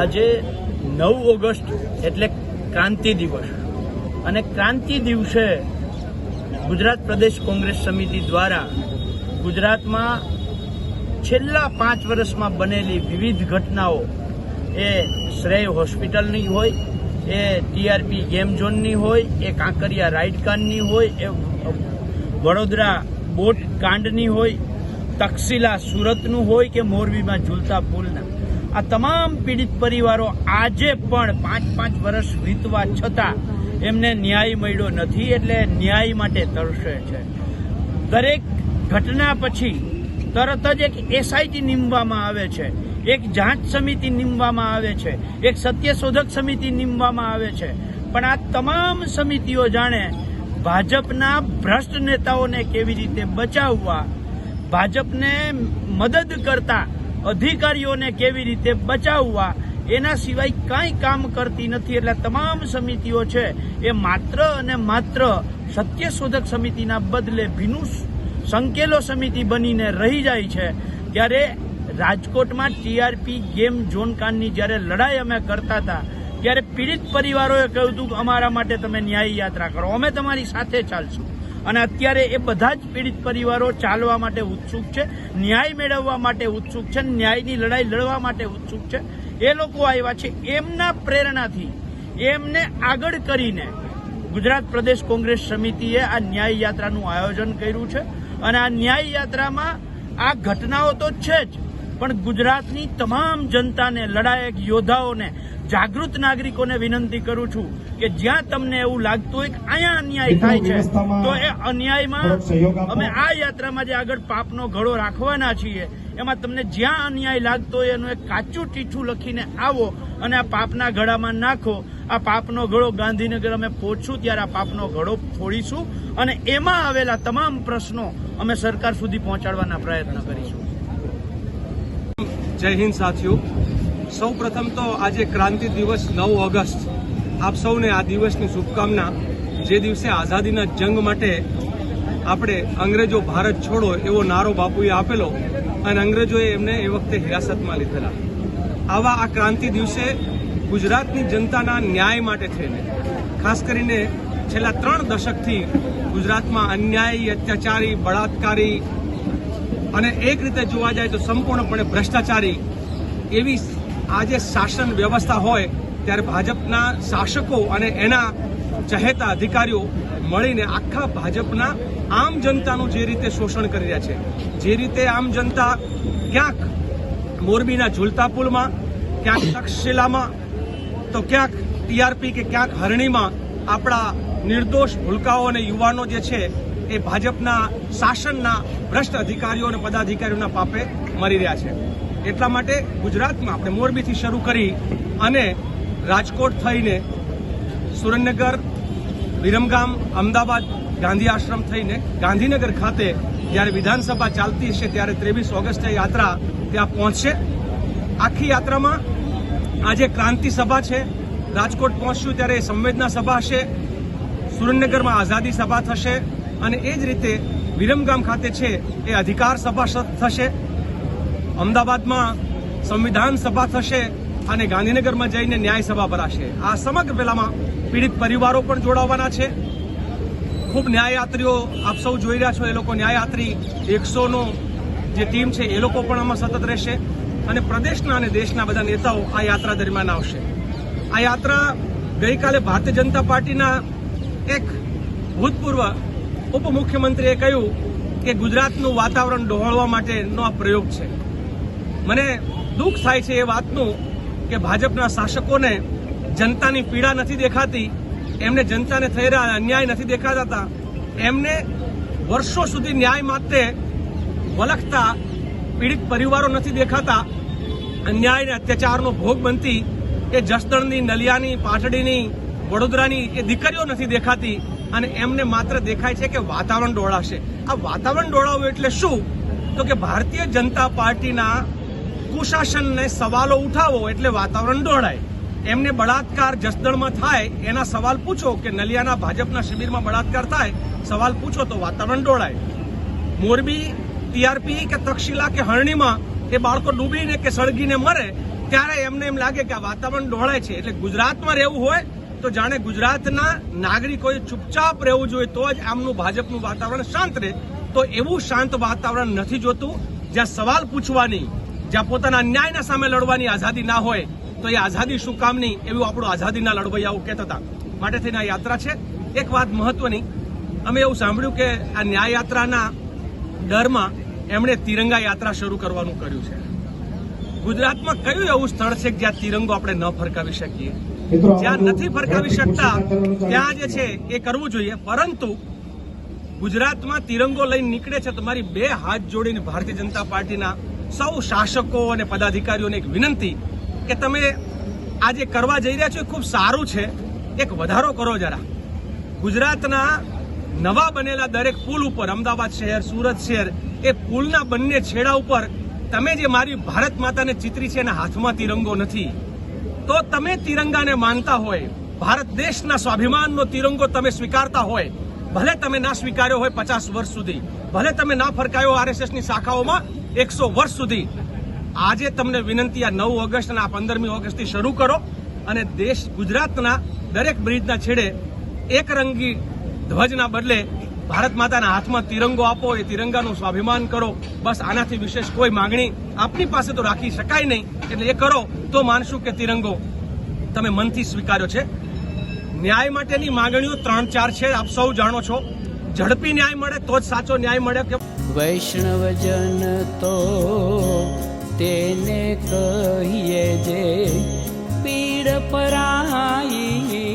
આજે નવ ઓગસ્ટ એટલે ક્રાંતિ દિવસ. અને ક્રાંતિ દિવસે ગુજરાત પ્રદેશ કોંગ્રેસ સમિતિ દ્વારા ગુજરાતમાં છેલ્લા પાંચ વર્ષમાં બનેલી વિવિધ ઘટનાઓ, એ શ્રેય હોસ્પિટલની હોય, એ ટીઆરપી ગેમ ઝોનની હોય, એ કાંકરિયા રાઈડ કાંડની હોય, એ વડોદરા બોટ કાંડની હોય તક્ષિલા સુરતનું હોય કે મોરબીમાં ઝૂલતા પુલના. આ તમામ પીડિત પરિવારો આજે પણ પાંચ પાંચ વર્ષ વીતવા છતાં એમને ન્યાય મળ્યો નથી એટલે ન્યાય માટે તરસે છે. દરેક ઘટના પછી તરત જ એક એસઆઈટી નીમવામાં આવે છે, એક જાંચ સમિતિ નીમવામાં આવે છે, એક સત્યશોધક સમિતિ નીમવામાં આવે છે. પણ આ તમામ સમિતિઓ જાણે ભાજપના ભ્રષ્ટ નેતાઓને કેવી રીતે બચાવવા, ભાજપને મદદ કરતા અધિકારીઓને કેવી રીતે બચાવવા, એના સિવાય કાંઈ કામ કરતી નથી એટલે તમામ સમિતિઓ છે એ માત્ર અને માત્ર સત્યશોધક સમિતિના બદલે ભીનું સંકેલો સમિતિ બનીને રહી જાય છે. ત્યારે રાજકોટમાં ટીઆરપી ગેમ ઝોન કાનની જ્યારે લડાઈ અમે કરતા હતા, ત્યારે પીડિત પરિવારોએ કહ્યું હતું અમારા માટે તમે ન્યાય યાત્રા કરો. અમે તમારી સાથે ચાલશું. અને અત્યારે એ બધા જ પીડિત પરિવારો ચાલવા માટે ઉત્સુક છે, ન્યાય મેળવવા માટે ઉત્સુક છે, ન્યાયની લડાઈ લડવા માટે ઉત્સુક છે. એ લોકો આવ્યા છે એમના પ્રેરણાથી. એમને આગળ કરીને ગુજરાત પ્રદેશ કોંગ્રેસ સમિતિએ આ ન્યાય યાત્રાનું આયોજન કર્યું છે. અને આ ન્યાય યાત્રામાં આ ઘટનાઓ તો છે જ, પણ ગુજરાતની તમામ જનતાને, લડાયક યોદ્ધાઓને જાગૃત નાગરિકોને વિનંતી કરું છું કે જ્યાં તમને એવું લાગતું હોય કે અહીંયા અન્યાય થાય છે તો એ અન્યાયમાં અમે આ યાત્રામાં જે આગળ પાપનો ઘડો રાખવાના છીએ એમાં તમને જ્યાં અન્યાય લાગતો હોય એનું એક કાચું ટીઠું લખીને આવો અને આ પાપના ઘડામાં નાખો. આ પાપનો ઘડો ગાંધીનગર અમે પહોંચશું ત્યારે આ પાપનો ઘડો ફોડીશું અને એમાં આવેલા તમામ પ્રશ્નો અમે સરકાર સુધી પહોંચાડવાના પ્રયત્ન કરીશું. જય હિન્દ સાથીઓ. સૌ પ્રથમ તો આજે ક્રાંતિ દિવસ નવ ઓગસ્ટ. આપ સૌને આ દિવસની શુભકામના. જે દિવસે આઝાદીના જંગ માટે આપણે અંગ્રેજો ભારત છોડો એવો નારો બાપુએ આપેલો અને અંગ્રેજોએ એમને એ વખતે હિરાસતમાં લીધેલા. આવા આ ક્રાંતિ દિવસે ગુજરાતની જનતાના ન્યાય માટે થઈને, ખાસ કરીને છેલ્લા ત્રણ દશકથી ગુજરાતમાં અન્યાયી, અત્યાચારી, બળાત્કારી અને એક રીતે જોવા જાય તો સંપૂર્ણપણે ભ્રષ્ટાચારી એવી આજે શાસન વ્યવસ્થા હોય, ત્યારે ભાજપના શાસકો અને એના ચહેતા અધિકારીઓ મળીને આખા ભાજપના આમ જનતાનું જે રીતે શોષણ કરી રહ્યા છે, જે રીતે આમ જનતા ક્યાંક મોરબીના ઝુલતા પુલમાં ક્યાંક તક્ષશિલામાં તો ક્યાંક ટીઆરપી કે ક્યાંક હરણીમાં આપણા નિર્દોષ ભૂલકાઓ અને યુવાનો જે છે, એ ભાજપના શાસનના ભ્રષ્ટ અધિકારીઓ અને પદાધિકારીઓના પાપે મરી રહ્યા છે. એટલા માટે ગુજરાતમાં આપણે મોરબીથી શરૂ કરી અને રાજકોટ થઈને સુરેન્દ્રનગર, વિરમગામ, અમદાવાદ, ગાંધી આશ્રમ થઈને ગાંધીનગર ખાતે જ્યારે વિધાનસભા ચાલતી હશે ત્યારે ત્રેવીસ ઓગસ્ટે યાત્રા ત્યાં પહોંચશે. આખી યાત્રામાં આજે ક્રાંતિ સભા છે. રાજકોટ પહોંચશું ત્યારે સંવેદના સભા હશે. સુરેન્દ્રનગરમાં આઝાદી સભા થશે. અને એ જ રીતે વિરમગામ ખાતે છે એ અધિકાર સભા થશે. અમદાવાદમાં સંવિધાન સભા થશે અને ગાંધીનગરમાં જઈને ન્યાય સભા ભરાશે. આ સમગ્ર પેલામાં પીડિત પરિવારો પણ જોડાવાના છે. ખૂબ ન્યાયયાત્રીઓ આપ સૌ જોઈ રહ્યા છો, એ લોકો ન્યાયયાત્રી એકસોનો જે ટીમ છે, એ લોકો પણ આમાં સતત રહેશે અને પ્રદેશના અને દેશના બધા નેતાઓ આ યાત્રા દરમિયાન આવશે. આ યાત્રા ગઈકાલે ભારતીય જનતા પાર્ટીના એક ભૂતપૂર્વ ઉપમુખ્યમંત્રીએ કહ્યું કે ગુજરાતનું વાતાવરણ ડહોળવા માટેનો આ પ્રયોગ છે. મને દુઃખ થાય છે એ વાતનું કે ભાજપના શાસકોને જનતાની પીડા નથી દેખાતી, એમને જનતાને થઈ રહ્યા અન્યાય નથી દેખાતા. એમને વર્ષો સુધી ન્યાય માટે વલખતા પીડિત પરિવારો નથી દેખાતા. અન્યાય અને અત્યાચારનો ભોગ બનતી એ જસદણની, નલિયાની, પાટડીની, વડોદરાની એ દીકરીઓ નથી દેખાતી અને એમને માત્ર દેખાય છે કે વાતાવરણ ડોળાશે. આ વાતાવરણ ડોળાવું એટલે શું? તો કે ભારતીય જનતા પાર્ટીના કુશાસનને સવાલો ઉઠાવો એટલે વાતાવરણ દોડાય એમને બળાત્કાર જસદણમાં થાય, એના સવાલ પૂછો કે નલિયાના ભાજપના શિબિરમાં બળાત્કાર થાય, સવાલ પૂછો તો વાતાવરણ ડોળાય. મોરબી, ટીઆરપી કે તક્ષશિલા કે હરણીમાં એ બાળકો ડૂબીને કે સળગીને મરે, ત્યારે એમને એમ લાગે કે આ વાતાવરણ ડોળાય છે. એટલે ગુજરાતમાં રહેવું હોય તો જાણે ગુજરાતના નાગરિકોએ ચૂપચાપ રહેવું જોઈએ, તો જ આમનું ભાજપનું વાતાવરણ શાંત રહે. તો એવું શાંત વાતાવરણ નથી જોતું, જ્યાં સવાલ પૂછવાની જ્યાં પોતાના અન્યાયના સામે લડવાની આઝાદી ના હોય તો એ આઝાદી શું કામની એવું આપણું આઝાદીના લડવૈયાઓ કહેતા હતા. માટે થઈને આ યાત્રા છે. એક વાત મહત્વની અમે એવું સાંભળ્યું કે આ ન્યાય યાત્રાના ડરમાં એમણે તિરંગા યાત્રા શરૂ કરવાનું કર્યું છે. ગુજરાતમાં કયું એવું સ્થળ છે જ્યાં તિરંગો આપણે ન ફરકાવી શકીએ? જ્યાં નથી ફરકાવી શકતા ત્યાં જે છે એ કરવું જોઈએ. પરંતુ ગુજરાતમાં તિરંગો લઈને નીકળે છે તમારી બે હાથ જોડીને ભારતીય જનતા પાર્ટીના સૌ શાસકો અને પદાધિકારીઓને એક વિનંતી કે તમે આ જે કરવા જઈ રહ્યા છો એ ખૂબ સારું છે. એક વધારો કરો જરા. ગુજરાતના નવા બનેલા દરેક પુલ ઉપર, અમદાવાદ શહેર, સુરત શહેર, એ પુલના બંને છેડા ઉપર તમે જે મારી ભારત માતાને ચિત્રી છે એના હાથમાં તિરંગો નથી. તો તમે તિરંગાને માનતા હોય, ભારત દેશના સ્વાભિમાનનો તિરંગો તમે સ્વીકારતા હોય, ભલે તમે ના સ્વીકાર્યો હોય પચાસ વર્ષ સુધી, ભલે તમે ના ફરકાયો આરએસએસની શાખાઓમાં એકસો વર્ષ સુધી આજે તમને વિનંતી આ નવ ઓગસ્ટ અને આ પંદરમી ઓગસ્ટથી શરૂ કરો અને દેશ ગુજરાતના દરેક બ્રિજના છેડે એક રંગી ધ્વજના બદલે ભારત માતાના હાથમાં તિરંગો આપો, એ તિરંગાનું સ્વાભિમાન કરો. બસ આનાથી વિશેષ કોઈ માંગણી આપની પાસે તો રાખી શકાય નહીં. એટલે એ કરો તો માનશું કે તિરંગો તમે મનથી સ્વીકાર્યો છે. ન્યાય માટેની માંગણીઓ ત્રણ ચાર છે, આપ સૌ જાણો છો. ઝડપી ન્યાય મળે તો જ સાચો ન્યાય મળે કે વૈષ્ણવજન તો તેને કહીએ જે પીડ પરાઈ